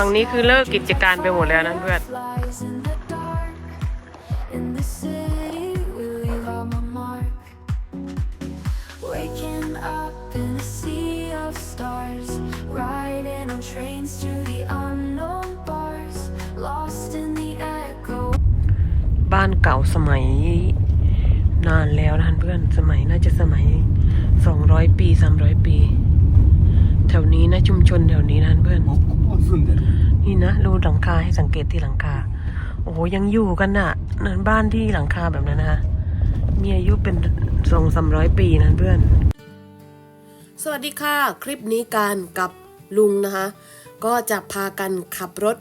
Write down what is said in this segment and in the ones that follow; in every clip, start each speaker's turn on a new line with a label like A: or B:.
A: ฝั่งนี้คือเลิกกิจการไปหมดแล้วนะเพื่อน
B: Flies in the dark. In the city, we leave our mark. Waking up in a sea of stars, riding on trains through the unknown bars, lost in the echo
A: บ้านเก่าสมัย นานแล้วนะเพื่อนสมัยน่าจะสมัยสองร้อยปีสามร้อยปี แถวนี้นะชุมชนแถวนี้นะเพื่อนนี่นะรูหลังคาให้สังเกตที่หลังคา โอ้โหยังอยู่กันนะ่ะนั่นบ้านที่หลังคาแบบนั้นนะะมีอายุเป็นสองสามร้อยปีนะเพื่อน สวัสดีค่ะ คลิปนี้การกับลุงนะคะ ก็จะพากันขับรถ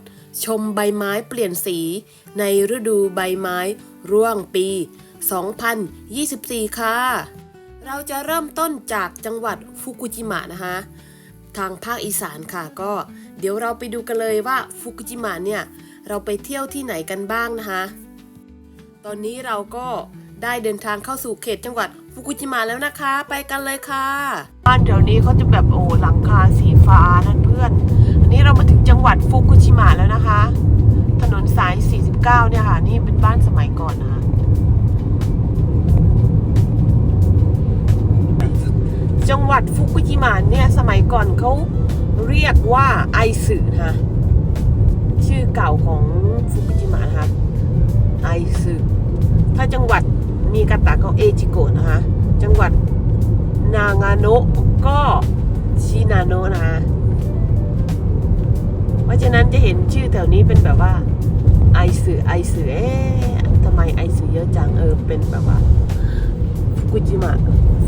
A: ชมใบไม้เปลี่ยนสีในฤดูใบไม้ร่วงปี 2024 ค่ะ เราจะเริ่มต้นจากจังหวัดฟุกุจิมะนะคะ ทางภาคอีสานค่ะก็เดี๋ยวเราไปดูกันเลยว่าฟุกุจิมะเนี่ยเราไปเที่ยวที่ไหนกันบ้างนะคะ ตอนนี้เราก็ได้เดินทางเข้าสู่เขตจังหวัดฟุกุจิมะแล้วนะคะ ไปกันเลยค่ะ บ้านแถวนี้เขาจะแบบโอ้หลังคาสีฟ้านั่นเพื่อน อันนี้เรามาถึงจังหวัดฟุกุชิมะแล้วนะคะ ถนนสาย 49 เนี่ยค่ะ นี่เป็นบ้านสมัยก่อนนะคะ จังหวัดฟุกุจิมะเนี่ยสมัยก่อนเขาเรียกว่าไอสึนะคะชื่อเก่าของฟุกุจิมะนะคะไอสึถ้าจังหวัดมีกาตะก็เอจิโกะนะคะ จังหวัดนางาโนะก็ชินาโนะนะคะเพราะฉะนั้นจะเห็นชื่อแถวนี้เป็นแบบว่า ไอสึไอสึเอ๊ะทำไมไอสึเยอะจังเออเป็นแบบว่าฟุกุจิมะ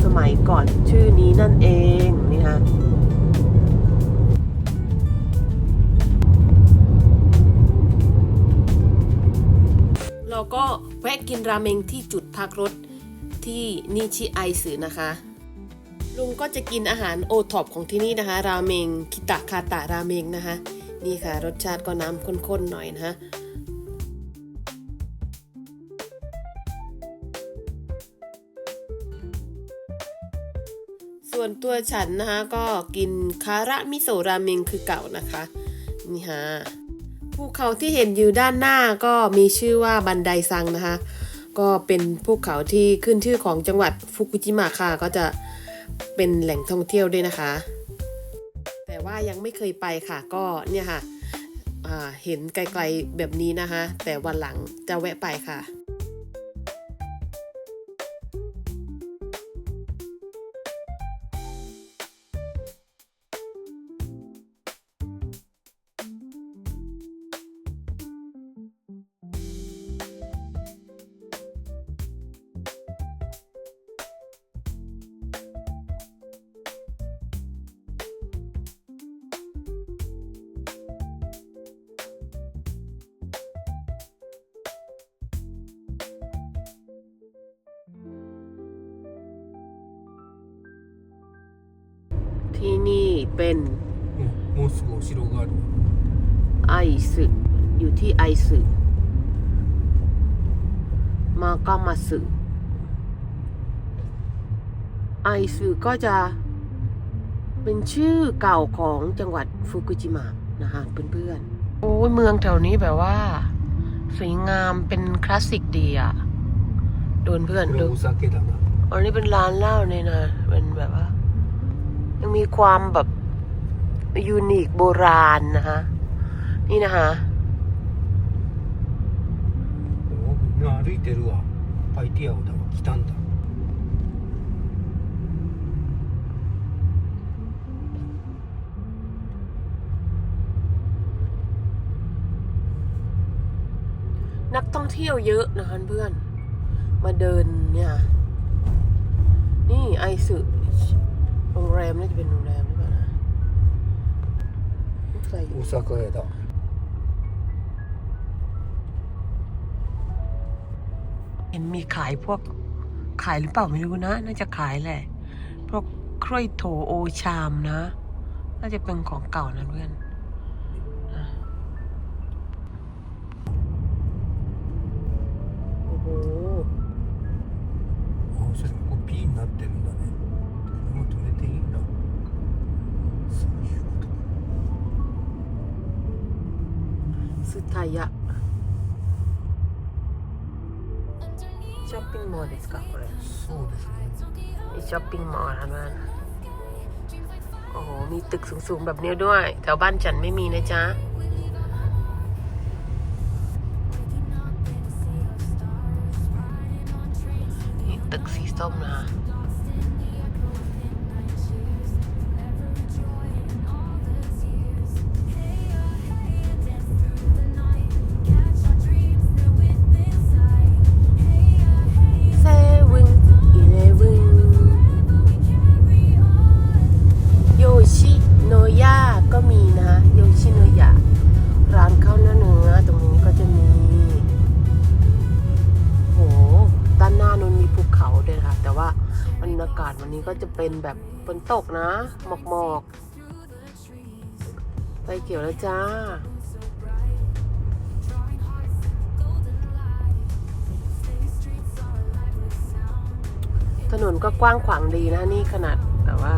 A: สมัยก่อนชื่อนี้นั่นเองนี่ฮะเราก็แวะกินราเมงที่จุดพักรถที่นิชิไอสึนะคะ ลุงก็จะกินอาหารโอท็อปของที่นี่นะคะ ราเมงคิตะคาตะราเมงนะคะ นี่ค่ะ รสชาติก็น้ำข้นๆหน่อยนะคะ ส่วนตัวฉันนะคะก็กินคาระมิโซราเมงคือเก่านะคะนี่ฮะภูเขาที่เห็นอยู่ด้านหน้าก็มีชื่อว่าบันไดซังนะคะก็เป็นภูเขาที่ขึ้นชื่อของจังหวัดฟุกุจิมะค่ะก็จะเป็นแหล่งท่องเที่ยวด้วยนะคะ แต่ว่ายังไม่เคยไปค่ะก็เนี่ยค่ะเห็นไกลๆแบบนี้นะคะ แต่วันหลังจะแวะไปค่ะ ที่นี่เป็น
C: うんもうすぐお城がある
A: ไอสึอยู่ที่ไอสึมาก็มาสึไอสึก็จะเป็นชื่อเก่าของจังหวัดฟุกุจิมะนะคะเพื่อนๆ โอ้ยเมืองแถวนี้แบบว่า สวยงามเป็นคลาสสิกดีอ่ะโดนเพื่อน
C: これ
A: ดู
C: お酒だな
A: อันนี้เป็นร้านเหล้าเนี่ยนะ เป็นแบบว่า ยังมีความแบบยูนิคโบราณนะคะ นี่นะคะ
C: お今歩いてるわパイティアオだわ来たんだ
A: นักท่องเที่ยวเยอะนะคะเพื่อน มาเดินเนี่ย นี่ไอสึ โรงแรมน่าจะเป็นโรงแรมหรือเปล่านะใส่อุซา
C: กะเอดะ
A: เห็นมีขายพวกขายหรือเปล่าไม่รู้นะ น่าจะขายแหละพวกกล้วยโถโอชามนะ น่าจะเป็นของเก่านะเพื่อน ยะช้อปปิ้งมอลล์ですかこれ
C: そうですね
A: มีช้อปปิ้งมอลล์นะบ้านโอ้โห มีตึกสูงๆ แบบนี้ด้วย แถวบ้านฉันไม่มีนะจ๊ะ วันนี้ก็จะเป็นแบบฝนตกนะ หมอกหมอกๆไฟเขียวแล้วจ้า ถนนก็กว้างขวางดีนะนี่ขนาดแต่ว่า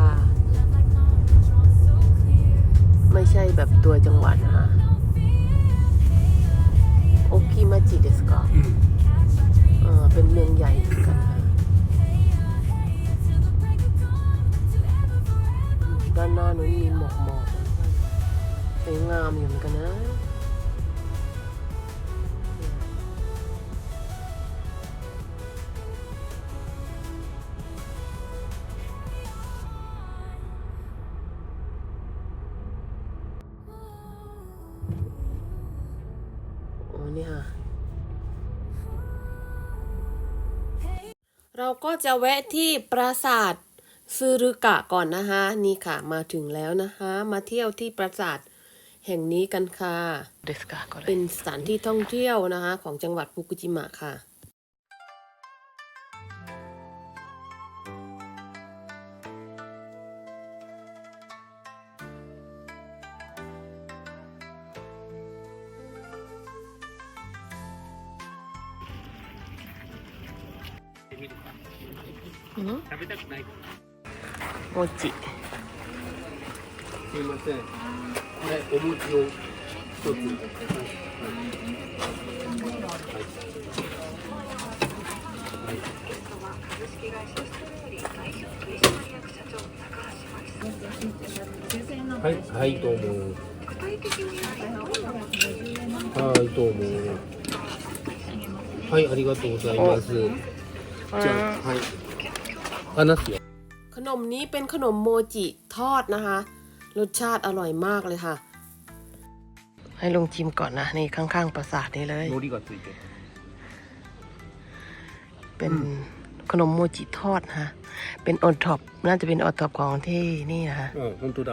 A: ไม่ใช่แบบตัวจังหวัดนะฮะโอคิมาจิเดสก
C: うん
A: เออเป็นเมืองใหญ่านหน้านู้นมีหมอกหมอกสวยงามอยู่เหมือนกันนะโอ้นี่ค่ะเราก็จะแวะที่ปราสาท ซึรุกะก่อนนะคะนี่ค่ะมาถึงแล้วนะคะ มาเที่ยวที่ปราสาทแห่งนี้กันค่ะ เป็นสถานที่ท่องเที่ยวนะคะ ของจังหวัดฟุกุจิมะค่ะ
C: はいはいどうもはいどうもはいありがとうございますじゃあはい話すよ
A: ขนมนี้เป็นขนมโมจิทอดนะคะ รสชาติอร่อยมากเลยค่ะ ให้ลุงชิมก่อนนะ นี่ข้างๆปราสาทนี่เลย
C: 海苔がついてる
A: เป็นขนมโมจิทอดนะคะเป็นออท็อปน่าจะเป็นออท็อปของที่นี่นะคะ
C: うん、本当だ。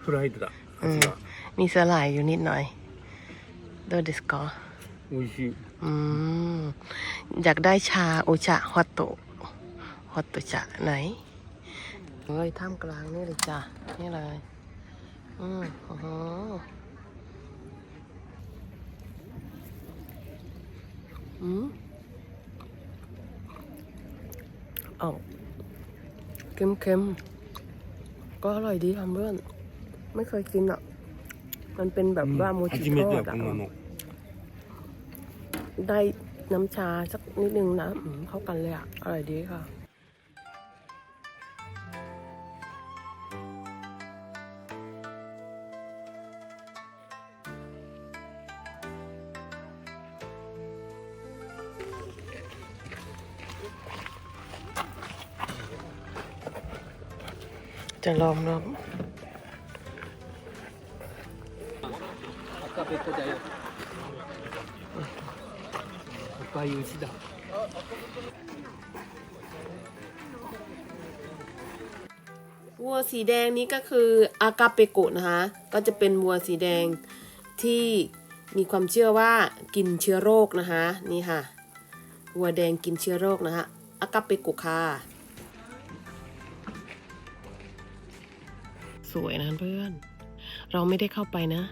C: フライドだ。
A: うん
C: 味が。
A: มีสลายอยู่นิดหน่อยどうですか
C: 美味しい。
A: อืม อยากได้ชาโอชะฮอตโตะฮอตโตะชะไหนเลยท่ามกลางนี่เลยจ้ะ นี่เลย อืมโอ้โหอืมเอาเค็มเค็มๆก็อร่อยดีทำเพื่อน ไม่เคยกินอะ มันเป็นแบบว่าโมจิทอดได้น้ำชาสักนิดนึงนะเข้ากันเลยอะ อร่อยดีค่ะจะลองนะ ง
C: 赤べこだよ。赤い牛だ。
A: วัวสีแดงนี้ก็คืออากาเปโกะนะคะ ก็จะเป็นวัวสีแดงที่มีความเชื่อว่ากินเชื้อโรคนะคะ นี่ค่ะ วัวแดงกินเชื้อโรคนะคะอากาเปโกะค่ะ สวยนะเพื่อน เราไม่ได้เข้าไปนะ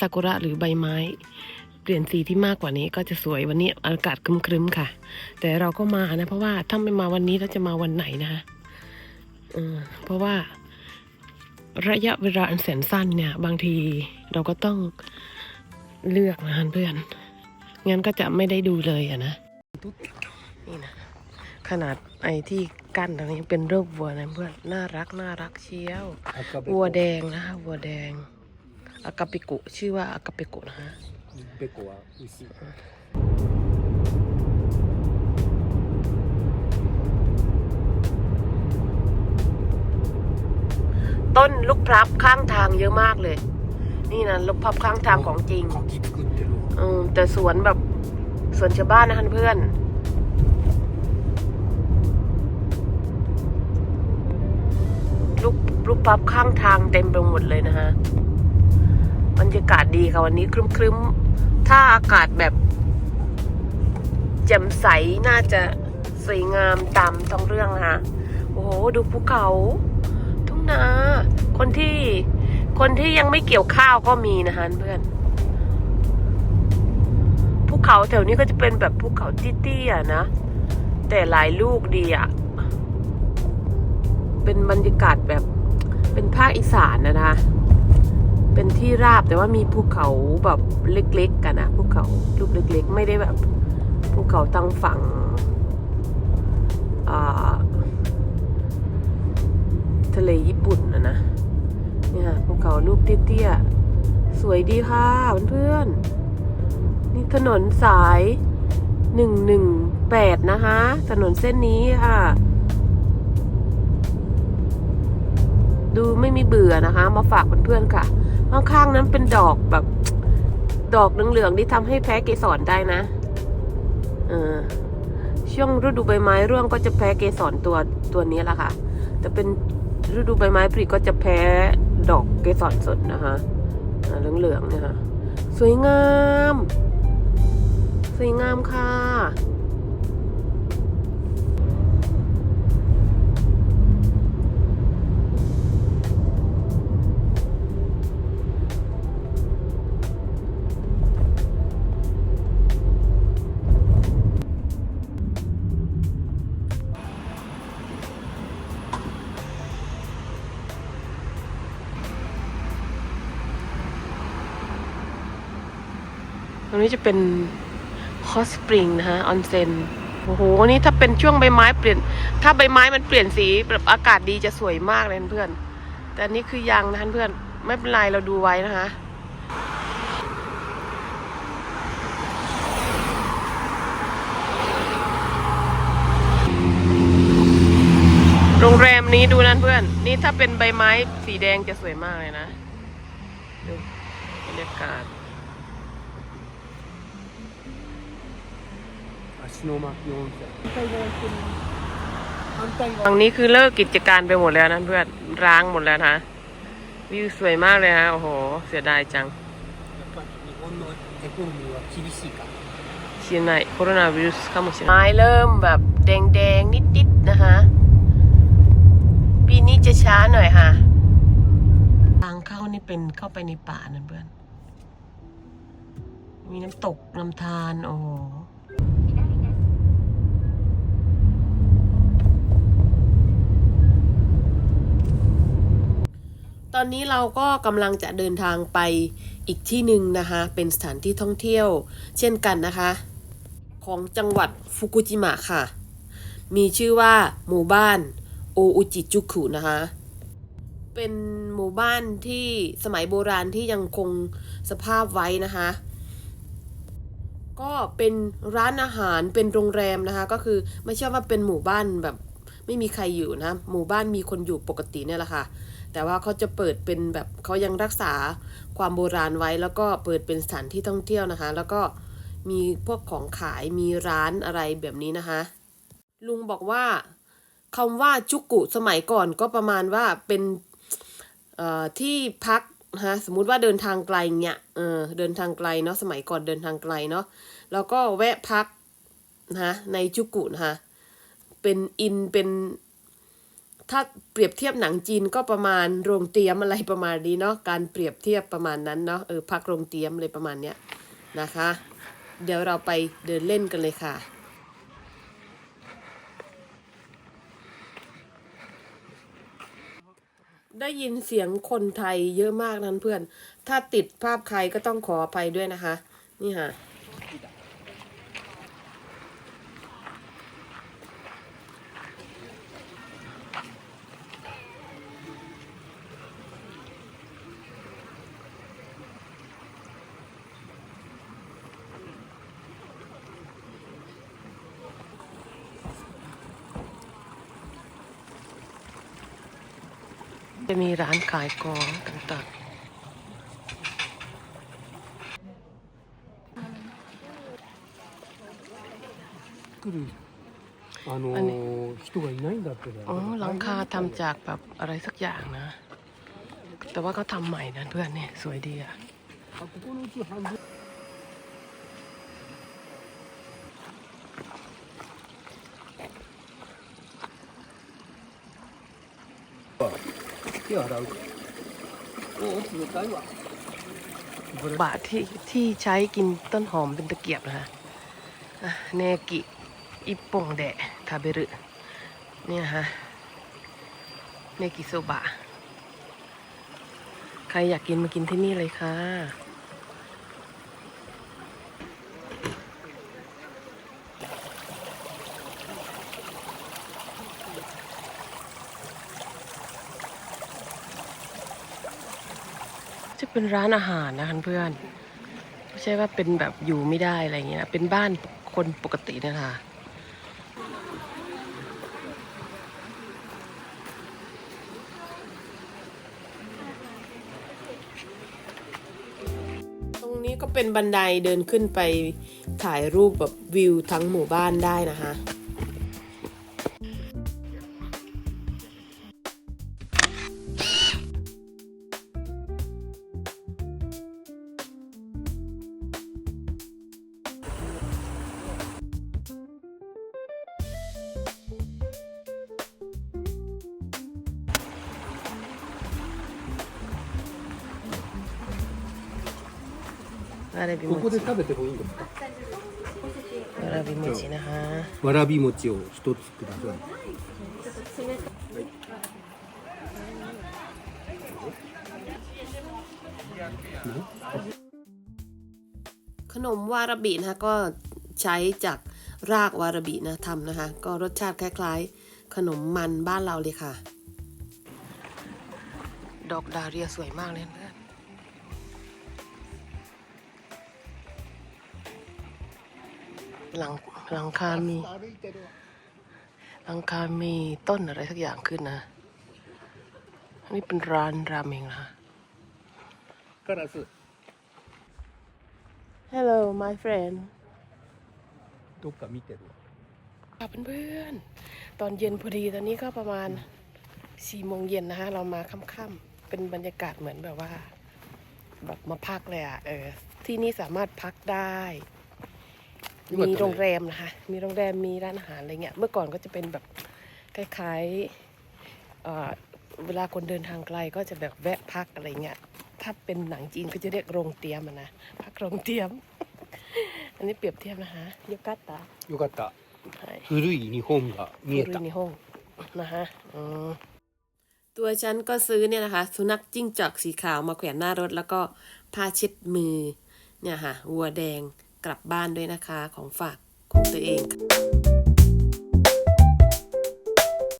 A: ซากุระหรือใบไม้ เปลี่ยนสีที่มากกว่านี้ก็จะสวยวันนี้อากาศครึ้มๆค่ะ แต่เราก็มานะ เพราะว่าถ้าไม่มาวันนี้แล้วจะมาวันไหนนะคะเพราะว่าระยะเวลาอันแสนสั้นเนี่ย บางทีเราก็ต้องเลือกนะเพื่อนงั้นก็จะไม่ได้ดูเลยอะนะนี่นะขนาดไอ้ที่กั้นตรงนี้เป็นรูปวัวนะเพื่อนน่ารักน่ารักเชียววัวแดงนะคะวัวแดง อากาเปโกชื่อว่าอากาเปโกนะฮะ
C: เปโกะอุซิ
A: ต้นลูกพลับข้างทางเยอะมากเลย นี่นะลูกพลับข้างทางของจริงอืมแต่สวนแบบสวนชาวบ้านนะคะเพื่อนลูกลูกพลับข้างทางเต็มไปหมดเลยนะฮะ บรรยากาศดีค่ะวันนี้ครึ้มๆ ถ้าอากาศแบบแจ่มใสน่าจะสวยงามตามท้องเรื่องนะคะโอ้โหดูภูเขา ทุ่งนา คนที่คนที่ยังไม่เกี่ยวข้าวก็มีนะคะเพื่อนภูเขาแถวนี้ก็จะเป็นแบบภูเขาเตี้ยๆนะ แต่หลายลูกดีอะเป็นบรรยากาศแบบเป็นภาคอีสานนะนะ เป็นที่ราบแต่ว่ามีภูเขาแบบเล็ก ๆ กันนะภูเขาลูกเล็ก ๆ ไม่ได้แบบภูเขาทางฝั่งทะเลญี่ปุ่นนะนะเนี่ยภูเขาลูกเตี้ยๆสวยดีค่ะเพื่อนๆนี่ถนนสายหนึ่งหนึ่งแปดนะคะ ถนนเส้นนี้ค่ะ ดูไม่มีเบื่อนะคะ มาฝากเพื่อนๆค่ะ ข้างๆนั้นเป็นดอกแบบ ดอกเหลืองๆที่ทำให้แพ้เกสรได้นะเออช่วงฤดูใบไม้ร่วงก็จะแพ้เกสรตัวตัวนี้แหละค่ะ แต่เป็นฤดูใบไม้ผลิก็จะแพ้ดอกเกสรสดนะคะอ่าเหลืองๆเนี่ยค่ะ สวยงาม สวยงามค่ะ รงนี้จะเป็นฮอสปริงนะฮะออนเซนโอ้โหนี่ถ้าเป็นช่วงใบไม้เปลี่ยน ถ้าใบไม้มันเปลี่ยนสีแบบอากาศดีจะสวยมากเลยเพื่อน แต่นนี่คือยังนะเพื่อนไม่เป็นไรเราดูไว้นะคะโรงแรมนี้ดูนั่นเพื่อน นี่ถ้าเป็นใบไม้สีแดงจะสวยมากเลยนะ ดูบรรยากาศ ฝั่งนี้คือเลิกกิจการไปหมดแล้วนะเพื่อนร้างหมดแล้วนะวิวสวยมากเลยฮะโอ้โห เสียดายจังเชียงใหม่โคโรนาวิรุสเข้ามาเชียงไม้เริ่มแบบแดงๆนิดๆนะคะ ปีนี้จะช้าหน่อยค่ะ ทางเข้านี่เป็นเข้าไปในป่านั่นเพื่อน มีน้ำตกลำธารโอ้ ตอนนี้เราก็กำลังจะเดินทางไปอีกที่หนึ่งนะคะ เป็นสถานที่ท่องเที่ยว เช่นกันนะคะ ของจังหวัดฟุกุจิมะค่ะ มีชื่อว่าหมู่บ้านโออุจิจุคุนะคะ เป็นหมู่บ้านที่สมัยโบราณที่ยังคงสภาพไว้นะคะ ก็เป็นร้านอาหารเป็นโรงแรมนะคะ ก็คือไม่ใช่ว่าเป็นหมู่บ้านแบบไม่มีใครอยู่นะ หมู่บ้านมีคนอยู่ปกติเนี่ยแหละค่ะ แต่ว่าเขาจะเปิดเป็นแบบเขายังรักษาความโบราณไว้ แล้วก็เปิดเป็นสถานที่ท่องเที่ยวนะคะ แล้วก็มีพวกของขายมีร้านอะไรแบบนี้นะคะ ลุงบอกว่าคำว่าจุกุสมัยก่อนก็ประมาณว่าเป็นที่พักนะสมมุติว่าเดินทางไกลเนี่ยเออเดินทางไกลเนาะสมัยก่อนเดินทางไกลเนาะแล้วก็แวะพักนะคะในจุกุนะคะเป็นอินเป็น ถ้าเปรียบเทียบหนังจีนก็ประมาณโรงเตรียมอะไรประมาณนี้เนาะการเปรียบเทียบประมาณนั้นเนาะเออพักโรงเตรียมอะไรประมาณเนี้ยนะคะ เดี๋ยวเราไปเดินเล่นกันเลยค่ะได้ยินเสียงคนไทยเยอะมากนั้นเพื่อน ถ้าติดภาพใครก็ต้องขออภัยด้วยนะคะ นี่ค่ะ จะมีร้านขายของต่าง
C: 来るあのー人がいないんだってね
A: ๆ อ๋อ หลังคาทำจากแบบอะไรสักอย่างนะ แต่ว่าเขาทำใหม่นะเพื่อนเนี่ย สวยดีอ่ะ
C: ที่ยวเรโอ้หได้ว่ะ
A: บาทที่ที่ใช้กินต้นหอมเป็นตะเกียบนะคะเนกิ อิปงแดะทาเบรุเนี่ยฮะเนกิโซบะ ใครอยากกินมากินที่นี่เลยค่ะ เป็นร้านอาหารนะคะเพื่อนไม่ใช่ว่าเป็นแบบอยู่ไม่ได้อะไรเงี้ยนะเป็นบ้านคนปกตินะคะตรงนี้ก็เป็นบันไดเดินขึ้นไปถ่ายรูปแบบวิวทั้งหมู่บ้านได้นะคะ わらび
C: ここで
A: 餅
C: 食べてもいいんですか
A: わらび餅นะคะ
C: わらび餅を一つください
A: ขนมวาราบินะคะก็ใช้จากรากวาราบินะทำนะคะ ก็รสชาติคล้ายๆ ขนมมันบ้านเราเลยค่ะ ดอกดาเรียสวยมากเลยเพื่อน หลังหลังคามี หลังคามีต้นอะไรสักอย่างขึ้นนะ อันนี้เป็นร้านราเมงนะคะ
C: カラス
A: Hello my friend
C: どっか見てるわ
A: ค่ะเพื่อนๆ ตอนเย็นพอดีตอนนี้ก็ประมาณสี่โมงเย็นนะคะ เรามาค่ำๆ เป็นบรรยากาศเหมือนแบบว่า แบบมาพักเลยอ่ะ เออ ที่นี่สามารถพักได้ มีโรงแรมนะคะ มีโรงแรม มีร้านอาหารอะไรเงี้ย เมื่อก่อนก็จะเป็นแบบคล้ายๆเวลาคนเดินทางไกลก็จะแบบแวะพักอะไรเงี้ย ถ้าเป็นหนังจีนก็จะเรียกโรงเตียมนะ พักโรงเตียม อันนี้เปรียบเทียบนะคะยกัตตา
C: โยกัต
A: ตะ
C: ฟุรุยนิฮงกะเมียตะฟุ
A: รุยนิฮงนะคะตัวฉันก็ซื้อเนี่ยนะคะ สุนัขจิ้งจอกสีขาวมาแขวนหน้ารถแล้วก็ผ้าเช็ดมือเนี่ยค่ะวัวแดง กลับบ้านด้วยนะคะ ของฝากของตัวเอง